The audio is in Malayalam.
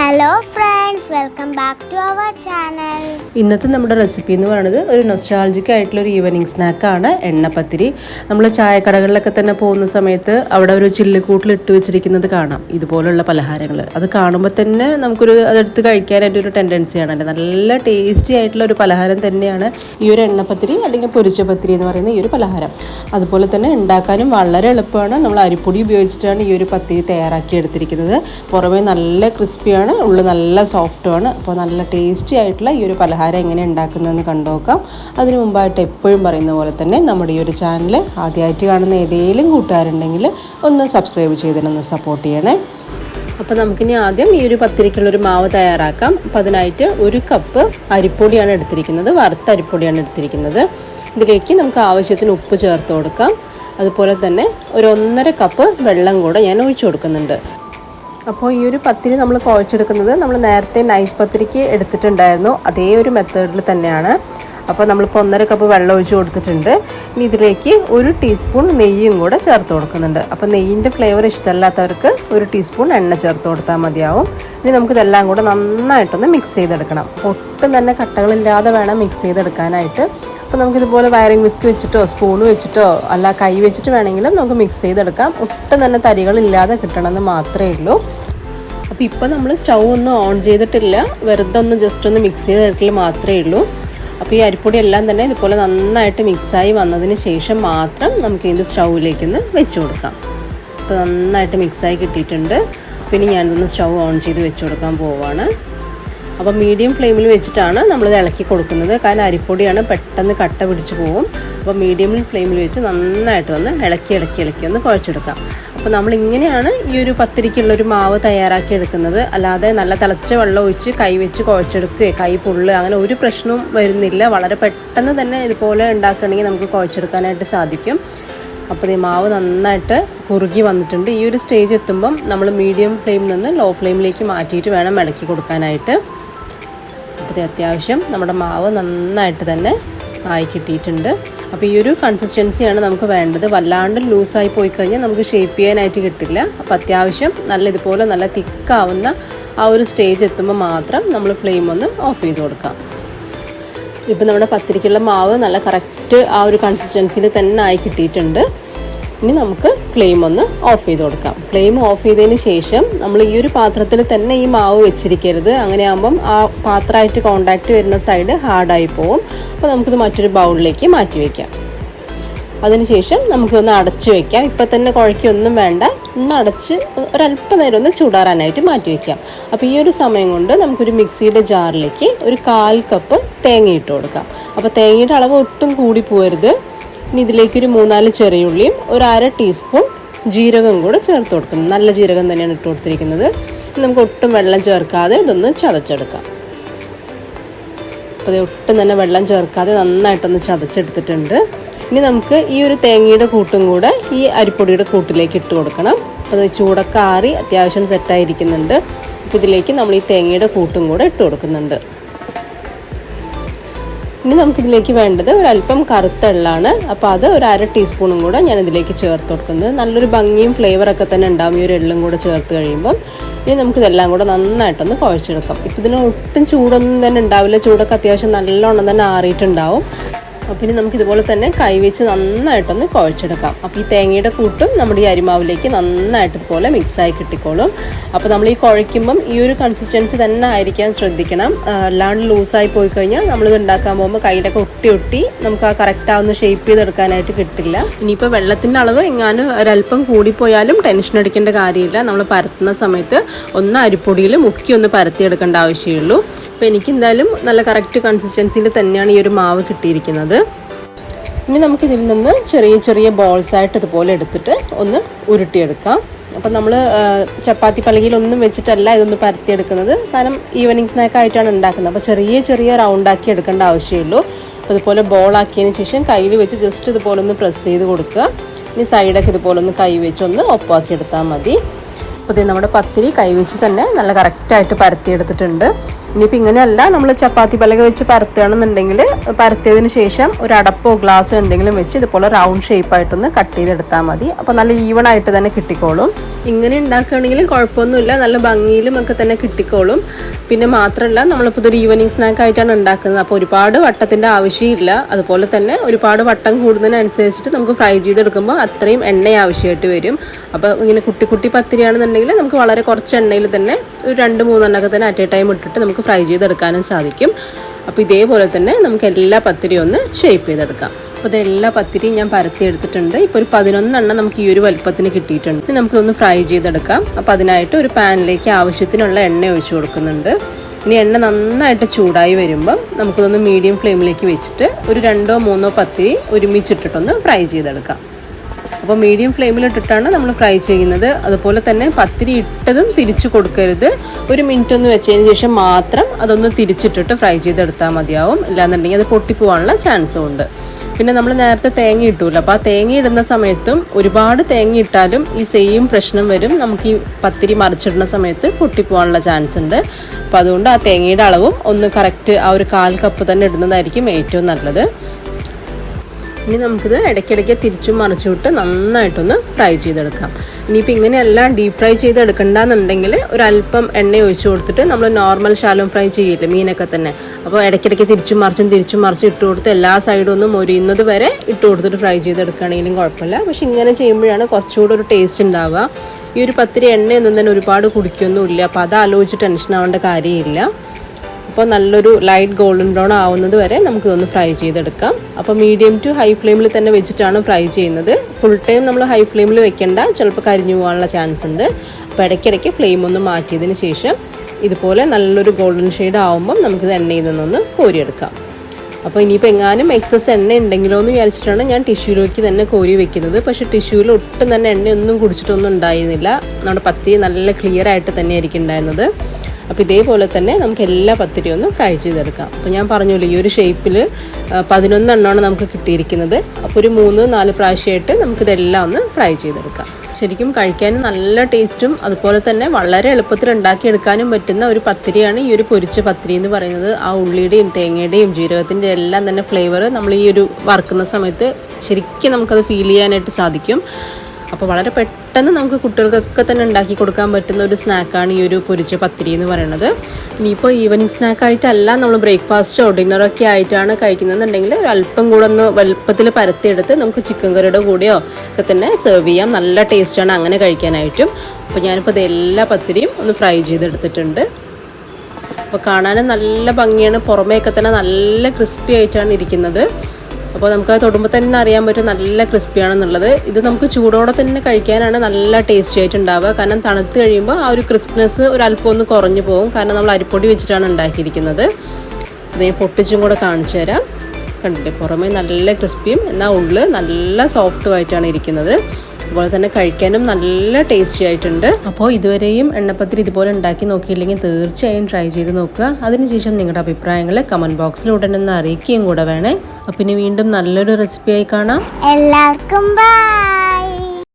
Hello friends welcome back to our channel ഇന്നത്തെ നമ്മുടെ റെസിപ്പി എന്ന് പറയുന്നത് ഒരു നൊസ്റ്റാൾജിക് ആയിട്ടുള്ള ഒരു ഈവനിങ് സ്നാക്കാണ് എണ്ണപ്പത്തിരി. നമ്മൾ ചായക്കടകളിലൊക്കെ തന്നെ പോകുന്ന സമയത്ത് അവിടെ ഒരു ചില്ലുകൂട്ടിൽ ഇട്ട് വെച്ചിരിക്കുന്നത് കാണാം. ഇതുപോലുള്ള പലഹാരങ്ങൾ അത് കാണുമ്പോൾ തന്നെ നമുക്കൊരു അതെടുത്ത് കഴിക്കാനായിട്ട് ഒരു ടെൻഡൻസി ആണല്ലേ നല്ല ടേസ്റ്റി ആയിട്ടുള്ള ഒരു പലഹാരം തന്നെയാണ് ഈ ഒരു എണ്ണപ്പത്തിരി അല്ലെങ്കിൽ പൊരിച്ച പത്തിരി എന്ന് പറയുന്ന ഈ ഒരു പലഹാരം. അതുപോലെ തന്നെ ഉണ്ടാക്കാനും വളരെ എളുപ്പമാണ്. നമ്മൾ അരിപ്പൊടി ഉപയോഗിച്ചിട്ടാണ് ഈ ഒരു പത്തിരി തയ്യാറാക്കി എടുത്തിരിക്കുന്നത്. പുറമേ നല്ല ക്രിസ്പിയാണ് ഉള്ളിൽ നല്ല സോഫ്റ്റുമാണ് അപ്പോൾ നല്ല ടേസ്റ്റി ആയിട്ടുള്ള ഈ ഒരു പലഹാരം എങ്ങനെ ഉണ്ടാക്കുന്നതെന്ന് കണ്ടുനോക്കാം. അതിനു മുമ്പായിട്ട് എപ്പോഴും പറയുന്ന പോലെ തന്നെ നമ്മുടെ ഈ ഒരു ചാനൽ ആദ്യമായിട്ട് കാണുന്ന ഏതെങ്കിലും കൂട്ടുകാരുണ്ടെങ്കിൽ ഒന്ന് സബ്സ്ക്രൈബ് ചെയ്തിട്ടൊന്ന് സപ്പോർട്ട് ചെയ്യണേ. അപ്പോൾ നമുക്കിനി ആദ്യം ഈ ഒരു പത്തിരിക്കുള്ളൊരു മാവ് തയ്യാറാക്കാം. അപ്പോൾ അതിനായിട്ട് ഒരു കപ്പ് അരിപ്പൊടിയാണ് എടുത്തിരിക്കുന്നത്. വറുത്ത അരിപ്പൊടിയാണ് എടുത്തിരിക്കുന്നത്. ഇതിലേക്ക് നമുക്ക് ആവശ്യത്തിന് ഉപ്പ് ചേർത്ത് കൊടുക്കാം. അതുപോലെ തന്നെ ഒരു ഒന്നര കപ്പ് വെള്ളം കൂടെ ഞാൻ ഒഴിച്ചു കൊടുക്കുന്നുണ്ട്. അപ്പോൾ ഈ ഒരു പത്തിരി നമ്മൾ കുഴച്ചെടുക്കുന്നത് നമ്മൾ നേരത്തെ നൈസ് പത്തിരിക്ക് എടുത്തിട്ടുണ്ടായിരുന്നു. അതേ ഒരു മെത്തേഡിൽ തന്നെയാണ്. അപ്പോൾ നമ്മളിപ്പോൾ ഒന്നര കപ്പ് വെള്ളം ഒഴിച്ച് കൊടുത്തിട്ടുണ്ട്. ഇനി ഇതിലേക്ക് ഒരു ടീസ്പൂൺ നെയ്യും കൂടെ ചേർത്ത് കൊടുക്കുന്നുണ്ട്. അപ്പോൾ നെയ്യിന്റെ ഫ്ലേവർ ഇഷ്ടമല്ലാത്തവർക്ക് ഒരു ടീസ്പൂൺ എണ്ണ ചേർത്ത് കൊടുത്താൽ മതിയാവും. ഇനി നമുക്കിതെല്ലാം കൂടെ നന്നായിട്ടൊന്ന് മിക്സ് ചെയ്തെടുക്കണം. ഒട്ടും തന്നെ കട്ടകളില്ലാതെ വേണം മിക്സ് ചെയ്തെടുക്കാനായിട്ട്. അപ്പോൾ നമുക്കിതുപോലെ വയറിംഗ് വിസ്ക് വെച്ചിട്ടോ സ്പൂൺ വെച്ചിട്ടോ അല്ല കൈ വെച്ചിട്ട് വേണമെങ്കിലും നമുക്ക് മിക്സ് ചെയ്തെടുക്കാം. ഒട്ടും തന്നെ തരികളില്ലാതെ കിട്ടണമെന്ന് മാത്രമേ ഉള്ളൂ. അപ്പോൾ ഇപ്പോൾ നമ്മൾ സ്റ്റൗ ഒന്നും ഓൺ ചെയ്തിട്ടില്ല. വെറുതെ ഒന്ന് ജസ്റ്റ് ഒന്ന് മിക്സ് ചെയ്തെടുക്കൽ മാത്രമേ ഉള്ളൂ. അപ്പോൾ ഈ അരിപ്പൊടി എല്ലാം തന്നെ ഇതുപോലെ നന്നായിട്ട് മിക്സായി വന്നതിന് ശേഷം മാത്രം നമുക്ക് ഇതിന്റെ സ്റ്റൗവിലേക്കൊന്ന് വെച്ച് കൊടുക്കാം. അപ്പോൾ നന്നായിട്ട് മിക്സായി കിട്ടിയിട്ടുണ്ട്. പിന്നെ ഞാനിതൊന്ന് സ്റ്റൗ ഓൺ ചെയ്ത് വെച്ച് കൊടുക്കാൻ പോവാണ്. അപ്പോൾ മീഡിയം ഫ്ലെയിമിൽ വെച്ചിട്ടാണ് നമ്മളിത് ഇളക്കി കൊടുക്കുന്നത്. കാരണം അരിപ്പൊടിയാണ് പെട്ടെന്ന് കട്ട പിടിച്ച് പോകും. അപ്പോൾ മീഡിയം ഫ്ലെയിമിൽ വെച്ച് നന്നായിട്ട് ഒന്ന് ഇളക്കി ഇളക്കി ഇളക്കി ഒന്ന് കുഴച്ചെടുക്കാം. അപ്പോൾ നമ്മൾ ഇങ്ങനെയാണ് ഈ ഒരു പത്തിരിക്കുള്ളൊരു മാവ് തയ്യാറാക്കി എടുക്കുന്നത്. അല്ലാതെ നല്ല തിളച്ച വെള്ളം ഒഴിച്ച് കൈ വെച്ച് കുഴച്ചെടുക്കുക കൈ പുള്ള് അങ്ങനെ ഒരു പ്രശ്നവും വരുന്നില്ല. വളരെ പെട്ടെന്ന് തന്നെ ഇതുപോലെ ഉണ്ടാക്കുകയാണെങ്കിൽ നമുക്ക് കുഴച്ചെടുക്കാനായിട്ട് സാധിക്കും. അപ്പോൾ ഈ മാവ് നന്നായിട്ട് കുറുകി വന്നിട്ടുണ്ട്. ഈ ഒരു സ്റ്റേജ് എത്തുമ്പം നമ്മൾ മീഡിയം ഫ്ലെയിമിൽ നിന്ന് ലോ ഫ്ലെയിമിലേക്ക് മാറ്റിയിട്ട് വേണം ഇളക്കി കൊടുക്കാനായിട്ട്. അപ്പോൾ അത്യാവശ്യം നമ്മുടെ മാവ് നന്നായിട്ട് തന്നെ ആയി കിട്ടിയിട്ടുണ്ട്. അപ്പോൾ ഈ ഒരു കൺസിസ്റ്റൻസിയാണ് നമുക്ക് വേണ്ടത്. വല്ലാണ്ട് ലൂസായി പോയി കഴിഞ്ഞാൽ നമുക്ക് ഷേപ്പ് ചെയ്യാനായിട്ട് കിട്ടില്ല. അപ്പോൾ അത്യാവശ്യം നല്ല ഇതുപോലെ നല്ല തിക്കാവുന്ന ആ ഒരു സ്റ്റേജ് എത്തുമ്പോൾ മാത്രം നമ്മൾ ഫ്ലെയിം ഒന്ന് ഓഫ് ചെയ്ത് കൊടുക്കാം. ഇപ്പം നമ്മുടെ പത്തിരിക്കുള്ള മാവ് നല്ല കറക്റ്റ് ആ ഒരു കൺസിസ്റ്റൻസിയിൽ തന്നെ ആയി കിട്ടിയിട്ടുണ്ട്. ഇനി നമുക്ക് ഫ്ലെയിം ഒന്ന് ഓഫ് ചെയ്ത് കൊടുക്കാം. ഫ്ലെയിം ഓഫ് ചെയ്തതിന് ശേഷം നമ്മൾ ഈ ഒരു പാത്രത്തിൽ തന്നെ ഈ മാവ് വെച്ചിരിക്കരുത്. അങ്ങനെ ആകുമ്പം ആ പാത്രമായിട്ട് കോണ്ടാക്റ്റ് വരുന്ന സൈഡ് ഹാർഡായി പോകും അപ്പോൾ നമുക്കിത് മറ്റൊരു ബൗളിലേക്ക് മാറ്റി വയ്ക്കാം അതിനുശേഷം നമുക്കൊന്ന് അടച്ച് വയ്ക്കാം ഇപ്പം തന്നെ കുഴക്കൊന്നും വേണ്ട. ഒന്ന് അടച്ച് ഒരല്പ നേരം ഒന്ന് ചൂടാറാനായിട്ട് മാറ്റി വയ്ക്കാം അപ്പോൾ ഈ ഒരു സമയം കൊണ്ട് നമുക്കൊരു മിക്സിയുടെ ജാറിലേക്ക് ഒരു കാൽ കപ്പ് തേങ്ങ ഇട്ട് കൊടുക്കാം. അപ്പോൾ തേങ്ങയുടെ അളവ് ഒട്ടും കൂടി പോരുത് ഇനി ഇതിലേക്ക് ഒരു മൂന്നാൽ ചെറിയുള്ളിയും ഒരു അര ടീസ്പൂൺ ജീരകം കൂടെ ചേർത്ത് കൊടുക്കണം. നല്ല ജീരകം തന്നെയാണ് ഇട്ട് കൊടുത്തിരിക്കുന്നത്. നമുക്ക് ഒട്ടും വെള്ളം ചേർക്കാതെ ഇതൊന്ന് ചതച്ചെടുക്കാം. അപ്പോൾ ഒട്ടും തന്നെ വെള്ളം ചേർക്കാതെ നന്നായിട്ടൊന്ന് ചതച്ചെടുത്തിട്ടുണ്ട്. ഇനി നമുക്ക് ഈ ഒരു തേങ്ങയുടെ കൂട്ടും കൂടെ ഈ അരിപ്പൊടിയുടെ കൂട്ടിലേക്ക് ഇട്ട് കൊടുക്കണം. അപ്പോൾ അത് ചൂടൊക്കെ ആറി അത്യാവശ്യം സെറ്റായിരിക്കുന്നുണ്ട് അപ്പോൾ ഇതിലേക്ക് നമ്മൾ ഈ തേങ്ങയുടെ കൂട്ടും കൂടെ ഇട്ട് കൊടുക്കുന്നുണ്ട്. ഇനി നമുക്കിതിലേക്ക് വേണ്ടത് ഒരല്പം കറുത്ത എള്ളാണ്. അപ്പോൾ അത് ഒരു അര ടീസ്പൂണും കൂടെ ഞാൻ ഇതിലേക്ക് ചേർത്ത് കൊടുക്കുന്നത് നല്ലൊരു ഭംഗിയും ഫ്ലേവറൊക്കെ തന്നെ ഉണ്ടാവും ഈ ഒരു എള്ളും കൂടെ ചേർത്ത് കഴിയുമ്പം. ഇനി നമുക്കിതെല്ലാം കൂടെ നന്നായിട്ടൊന്ന് കുഴച്ചെടുക്കാം. ഇപ്പം ഇതിന് ഒട്ടും ചൂടൊന്നും തന്നെ ഉണ്ടാവില്ല. ചൂടൊക്കെ അത്യാവശ്യം നല്ലോണം തന്നെ ആറിയിട്ടുണ്ടാവും. അപ്പം ഇനി നമുക്ക് ഇതുപോലെ തന്നെ കൈവച്ച് നന്നായിട്ടൊന്ന് കുഴച്ചെടുക്കാം. അപ്പോൾ ഈ തേങ്ങയുടെ കൂട്ടും നമ്മുടെ ഈ അരിമാവിലേക്ക് നന്നായിട്ട് ഇതുപോലെ മിക്സായി കിട്ടിക്കോളും. അപ്പോൾ നമ്മൾ ഈ കുഴയ്ക്കുമ്പം ഈ ഒരു കൺസിസ്റ്റൻസി തന്നെ ആയിരിക്കാൻ ശ്രദ്ധിക്കണം. അല്ലാണ്ട് ലൂസായി പോയി കഴിഞ്ഞാൽ നമ്മളിത് ഉണ്ടാക്കാൻ പോകുമ്പോൾ കയ്യിലൊക്കെ ഒട്ടി ഒട്ടി നമുക്ക് ആ കറക്റ്റ് ആവുന്ന ഷേപ്പ് ചെയ്തെടുക്കാനായിട്ട് കിട്ടില്ല. ഇനിയിപ്പോൾ വെള്ളത്തിന്റെ അളവ് എങ്ങാനും ഒരല്പം കൂടിപ്പോയാലും ടെൻഷൻ അടിക്കേണ്ട കാര്യമില്ല. നമ്മൾ പരത്തുന്ന സമയത്ത് ഒന്ന് അരിപ്പൊടിയിൽ മുക്കി ഒന്ന് പരത്തിയെടുക്കേണ്ട ആവശ്യമുള്ളൂ. അപ്പോൾ എനിക്ക് എന്തായാലും നല്ല കറക്റ്റ് കൺസിസ്റ്റൻസിയിൽ തന്നെയാണ് ഈ ഒരു മാവ് കിട്ടിയിരിക്കുന്നത്. ഇനി നമുക്ക് ഇതിൽ നിന്ന് ചെറിയ ചെറിയ ബോൾസ് ആയിട്ട് ഇതുപോലെ എടുത്തിട്ട് ഒന്ന് ഉരുട്ടിയെടുക്കാം. അപ്പം നമ്മൾ ചപ്പാത്തി പലകയിലൊന്നും വെച്ചിട്ടല്ല ഇതൊന്ന് പരത്തിയെടുക്കുന്നത്. കാരണം ഈവനിങ് സ്നാക്ക് ആയിട്ടാണ് ഉണ്ടാക്കുന്നത്. അപ്പോൾ ചെറിയ ചെറിയ റൗണ്ടാക്കി എടുക്കേണ്ട ആവശ്യമുള്ളൂ. അപ്പോൾ ഇതുപോലെ ബോളാക്കിയതിന് ശേഷം കയ്യിൽ വെച്ച് ജസ്റ്റ് ഇതുപോലെ ഒന്ന് പ്രസ് ചെയ്ത് കൊടുക്കുക. ഇനി സൈഡൊക്കെ ഇതുപോലെ ഒന്ന് കൈ വെച്ച് ഒന്ന് ഒപ്പാക്കി എടുത്താൽ മതി. അപ്പോൾ ഇത് നമ്മുടെ പത്തിരി കൈവച്ച് തന്നെ നല്ല കറക്റ്റായിട്ട് പരത്തിയെടുത്തിട്ടുണ്ട്. ഇനിയിപ്പോൾ ഇങ്ങനെയല്ല നമ്മൾ ചപ്പാത്തി പലക വെച്ച് പരത്തുകയാണെന്നുണ്ടെങ്കിൽ പരത്തിയതിന് ശേഷം ഒരു അടപ്പോ ഗ്ലാസ്സോ എന്തെങ്കിലും വെച്ച് ഇതുപോലെ റൗണ്ട് ഷേപ്പായിട്ടൊന്ന് കട്ട് ചെയ്തെടുത്താൽ മതി. അപ്പോൾ നല്ല ഈവൺ ആയിട്ട് തന്നെ കിട്ടിക്കോളും. ഇങ്ങനെ ഉണ്ടാക്കുകയാണെങ്കിലും കുഴപ്പമൊന്നുമില്ല നല്ല ഭംഗിയിലും ഒക്കെ തന്നെ കിട്ടിക്കോളും. പിന്നെ മാത്രമല്ല നമ്മളിപ്പോൾ ഇതൊരു ഈവനിങ് സ്നാക്കായിട്ടാണ് ഉണ്ടാക്കുന്നത്. അപ്പോൾ ഒരുപാട് വട്ടത്തിന്റെ ആവശ്യമില്ല. അതുപോലെ തന്നെ ഒരുപാട് വട്ടം കൂടുന്നതിനനുസരിച്ചിട്ട് നമുക്ക് ഫ്രൈ ചെയ്തെടുക്കുമ്പോൾ അത്രയും എണ്ണ ആവശ്യമായിട്ട് വരും. അപ്പോൾ ഇങ്ങനെ കുട്ടി കുട്ടി പത്തിരിയാണെന്നുണ്ടെങ്കിൽ നമുക്ക് വളരെ കുറച്ച് എണ്ണയിൽ തന്നെ ഒരു രണ്ട് മൂന്നെണ്ണമൊക്കെ തന്നെ അറ്റ് എ ടൈം ഇട്ടിട്ട് നമുക്ക് ഫ്രൈ ചെയ്തെടുക്കാനും സാധിക്കും. അപ്പോൾ ഇതേപോലെ തന്നെ നമുക്ക് എല്ലാ പത്തിരിയും ഒന്ന് ഷേപ്പ് ചെയ്തെടുക്കാം. അപ്പോൾ ഇതെല്ലാ പത്തിരിയും ഞാൻ പരത്തി എടുത്തിട്ടുണ്ട്. ഇപ്പോൾ ഒരു പതിനൊന്നെണ്ണം നമുക്ക് ഈ ഒരു വലുപ്പത്തിന് കിട്ടിയിട്ടുണ്ട്. ഇനി നമുക്കൊന്ന് ഫ്രൈ ചെയ്തെടുക്കാം. അപ്പോൾ അതിനായിട്ട് ഒരു പാനിലേക്ക് ആവശ്യത്തിനുള്ള എണ്ണ ഒഴിച്ചു കൊടുക്കുന്നുണ്ട്. ഇനി എണ്ണ നന്നായിട്ട് ചൂടായി വരുമ്പം നമുക്കിതൊന്ന് മീഡിയം ഫ്ലെയിമിലേക്ക് വെച്ചിട്ട് ഒരു രണ്ടോ മൂന്നോ പത്തിരി ഒരുമിച്ചിട്ടിട്ടൊന്ന് ഫ്രൈ ചെയ്തെടുക്കാം. അപ്പോൾ മീഡിയം ഫ്ലെയിമിലിട്ടിട്ടാണ് നമ്മൾ ഫ്രൈ ചെയ്യുന്നത്. അതുപോലെ തന്നെ പത്തിരി ഇട്ടതും തിരിച്ചു കൊടുക്കരുത്. ഒരു മിനിറ്റ് ഒന്ന് വെച്ചതിന് ശേഷം മാത്രം അതൊന്ന് തിരിച്ചിട്ടിട്ട് ഫ്രൈ ചെയ്തെടുത്താൽ മതിയാവും. ഇല്ലാന്നുണ്ടെങ്കിൽ അത് പൊട്ടിപ്പോവാനുള്ള ചാൻസും ഉണ്ട്. പിന്നെ നമ്മൾ നേരത്തെ തേങ്ങ ഇട്ടൂല? അപ്പോൾ ആ തേങ്ങ ഇടുന്ന സമയത്തും ഒരുപാട് തേങ്ങ ഇട്ടാലും ഈ സെയിം പ്രശ്നം വരും. നമുക്ക് ഈ പത്തിരി മറിച്ചിടുന്ന സമയത്ത് പൊട്ടിപ്പോവാനുള്ള ചാൻസ് ഉണ്ട്. അപ്പോൾ അതുകൊണ്ട് ആ തേങ്ങയുടെ അളവും ഒന്ന് കറക്റ്റ് ആ ഒരു കാൽ കപ്പ് തന്നെ ഇടുന്നതായിരിക്കും ഏറ്റവും നല്ലത്. ഇനി നമുക്കിത് ഇടയ്ക്കിടയ്ക്ക് തിരിച്ചും മറിച്ചും ഇട്ട് നന്നായിട്ടൊന്ന് ഫ്രൈ ചെയ്തെടുക്കാം. ഇനിയിപ്പോൾ ഇങ്ങനെയല്ല ഡീപ്പ് ഫ്രൈ ചെയ്തെടുക്കണ്ടെന്നുണ്ടെങ്കിൽ ഒരല്പം എണ്ണ ഒഴിച്ചു കൊടുത്തിട്ട് നമ്മൾ നോർമൽ ശാലം ഫ്രൈ ചെയ്യില്ലേ മീനൊക്കെ തന്നെ. അപ്പോൾ ഇടയ്ക്കിടയ്ക്ക് തിരിച്ചും മറിച്ചും തിരിച്ചും മറിച്ചും ഇട്ട് കൊടുത്ത് എല്ലാ സൈഡും ഒന്ന് മൊരിയുന്നത് വരെ ഇട്ട് കൊടുത്തിട്ട് ഫ്രൈ ചെയ്തെടുക്കുകയാണെങ്കിലും കുഴപ്പമില്ല. പക്ഷെ ഇങ്ങനെ ചെയ്യുമ്പോഴാണ് കുറച്ചുകൂടെ ഒരു ടേസ്റ്റ് ഉണ്ടാവുക. ഈ ഒരു പത്തിരി എണ്ണയൊന്നും തന്നെ ഒരുപാട് കുടിക്കൊന്നുമില്ല. അപ്പോൾ അത് ആലോചിച്ച് ടെൻഷൻ ആവേണ്ട കാര്യമില്ല. അപ്പോൾ നല്ലൊരു ലൈറ്റ് ഗോൾഡൻ ബ്രൗൺ ആവുന്നത് വരെ നമുക്ക് ഇതൊന്ന് ഫ്രൈ ചെയ്തെടുക്കാം. അപ്പോൾ മീഡിയം ടു ഹൈ ഫ്ലെയിമിൽ തന്നെ വെച്ചിട്ടാണ് ഫ്രൈ ചെയ്യുന്നത്. ഫുൾ ടൈം നമ്മൾ ഹൈ ഫ്ലെയിമിൽ വെക്കേണ്ട. ചിലപ്പോൾ കരിഞ്ഞു പോകാനുള്ള ചാൻസ് ഉണ്ട്. അപ്പോൾ ഇടയ്ക്കിടയ്ക്ക് ഫ്ലെയിം ഒന്ന് മാറ്റിയതിന് ശേഷം ഇതുപോലെ നല്ലൊരു ഗോൾഡൻ ഷെയ്ഡ് ആവുമ്പം നമുക്കിത് എണ്ണയിൽ നിന്നൊന്ന് കോരിയെടുക്കാം. അപ്പോൾ ഇനിയിപ്പോൾ എങ്ങാനും എക്സസ് എണ്ണ ഉണ്ടെങ്കിലോ എന്ന് വിചാരിച്ചിട്ടാണ് ഞാൻ ടിഷ്യൂലേക്ക് തന്നെ കോരി വെക്കുന്നത്. പക്ഷേ ടിഷ്യൂവിൽ ഒട്ടും തന്നെ എണ്ണയൊന്നും കുടിച്ചിട്ടൊന്നും ഉണ്ടായിരുന്നില്ല. നമ്മുടെ പത്തി നല്ല ക്ലിയർ ആയിട്ട് തന്നെയായിരിക്കും ഉണ്ടായിരുന്നത്. അപ്പോൾ ഇതേപോലെ തന്നെ നമുക്ക് എല്ലാ പത്തിരിയും ഒന്ന് ഫ്രൈ ചെയ്തെടുക്കാം. അപ്പോൾ ഞാൻ പറഞ്ഞല്ലോ ഈ ഒരു ഷേപ്പിൽ പതിനൊന്നെണ്ണമാണ് നമുക്ക് കിട്ടിയിരിക്കുന്നത്. അപ്പോൾ ഒരു മൂന്ന് നാല് പ്രാവശ്യമായിട്ട് നമുക്കിതെല്ലാം ഒന്ന് ഫ്രൈ ചെയ്തെടുക്കാം. ശരിക്കും കഴിക്കാൻ നല്ല ടേസ്റ്റും അതുപോലെ തന്നെ വളരെ എളുപ്പത്തിൽ ഉണ്ടാക്കിയെടുക്കാനും പറ്റുന്ന ഒരു പത്തിരിയാണ് ഈ ഒരു പൊരിച്ച പത്തിരി എന്ന് പറയുന്നത്. ആ ഉള്ളിയുടെയും തേങ്ങയുടെയും ജീരകത്തിന്റെ എല്ലാം തന്നെ ഫ്ലേവർ നമ്മൾ ഈ ഒരു വറുക്കുന്ന സമയത്ത് ശരിക്കും നമുക്കത് ഫീൽ ചെയ്യാനായിട്ട് സാധിക്കും. അപ്പോൾ വളരെ പെട്ടെന്ന് നമുക്ക് കുട്ടികൾക്കൊക്കെ തന്നെ ഉണ്ടാക്കി കൊടുക്കാൻ പറ്റുന്ന ഒരു സ്നാക്കാണ് ഈ ഒരു പൊരിച്ച പത്തിരി എന്ന് പറയുന്നത്. ഇനിയിപ്പോൾ ഈവനിങ് സ്നാക്കായിട്ടല്ല നമ്മൾ ബ്രേക്ക്ഫാസ്റ്റോ ഡിന്നറൊക്കെ ആയിട്ടാണ് കഴിക്കുന്നതെന്നുണ്ടെങ്കിൽ അല്പം കൂടെ ഒന്ന് വലുപ്പത്തിൽ പരത്തിയെടുത്ത് നമുക്ക് ചിക്കൻ കറിയുടെ കൂടെയോ ഒക്കെ തന്നെ സെർവ് ചെയ്യാം. നല്ല ടേസ്റ്റാണ് അങ്ങനെ കഴിക്കാനായിട്ടും. അപ്പോൾ ഞാനിപ്പോൾ ഇത് എല്ലാ പത്തിരിയും ഒന്ന് ഫ്രൈ ചെയ്തെടുത്തിട്ടുണ്ട്. അപ്പോൾ കാണാനും നല്ല ഭംഗിയാണ്. പുറമേയൊക്കെ തന്നെ നല്ല ക്രിസ്പി ആയിട്ടാണ് ഇരിക്കുന്നത്. അപ്പോൾ നമുക്ക് തൊടുമ്പോൾ തന്നെ അറിയാൻ പറ്റും നല്ല ക്രിസ്പിയാണെന്നുള്ളത്. ഇത് നമുക്ക് ചൂടോടെ തന്നെ കഴിക്കാനാണ് നല്ല ടേസ്റ്റി ആയിട്ട് ഉണ്ടാവുക കാരണം തണുത്ത് കഴിയുമ്പോൾ ആ ഒരു ക്രിസ്പിനെസ് ഒരു അല്പം ഒന്ന് കുറഞ്ഞു പോകും. കാരണം നമ്മൾ അരിപ്പൊടി വെച്ചിട്ടാണ് ഉണ്ടാക്കിയിരിക്കുന്നത്. ഇത് പൊട്ടിച്ചും കൂടെ കാണിച്ചു തരാം കണ്ടില്ലേ പുറമേ നല്ല ക്രിസ്പിയും എന്നാൽ ഉള്ളിൽ നല്ല സോഫ്റ്റും ആയിട്ടാണ് ഇരിക്കുന്നത്. അതുപോലെ തന്നെ കഴിക്കാനും നല്ല ടേസ്റ്റി ആയിട്ടുണ്ട്. അപ്പോൾ ഇതുവരെയും എണ്ണപ്പത്തിൽ ഇതുപോലെ ഉണ്ടാക്കി നോക്കിയില്ലെങ്കിൽ തീർച്ചയായും ട്രൈ ചെയ്ത് നോക്കുക. അതിനുശേഷം നിങ്ങളുടെ അഭിപ്രായങ്ങൾ കമന്റ് ബോക്സിൽ ഉടനെ അറിയിക്കുകയും കൂടെ വേണേ. അപ്പം ഇനി വീണ്ടും നല്ലൊരു റെസിപ്പിയായി കാണാം. എല്ലാവർക്കും ബൈ